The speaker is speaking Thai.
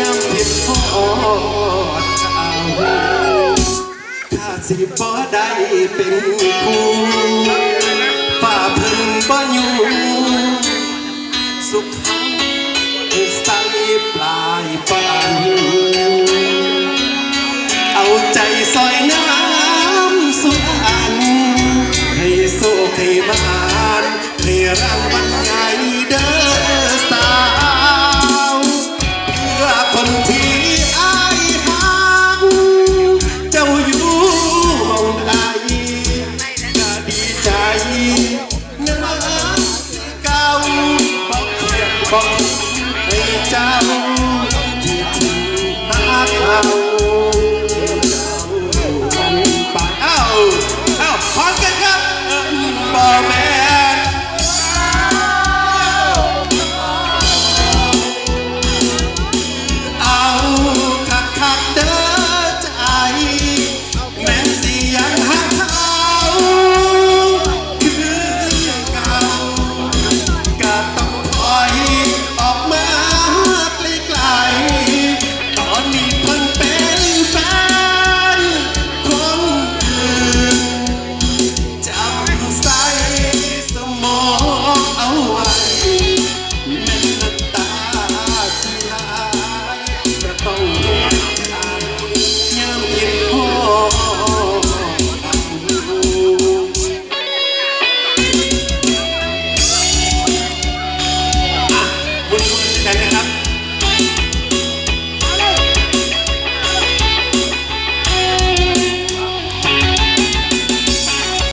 ยังเป็นฟอดเอาถ้าสิบ่ได้เป็นคู่ จ้าอยู่มองอายน่ดีใจนึกว่าเก่าบอกเทียอกให้เจ้าที่ถึงหาเขา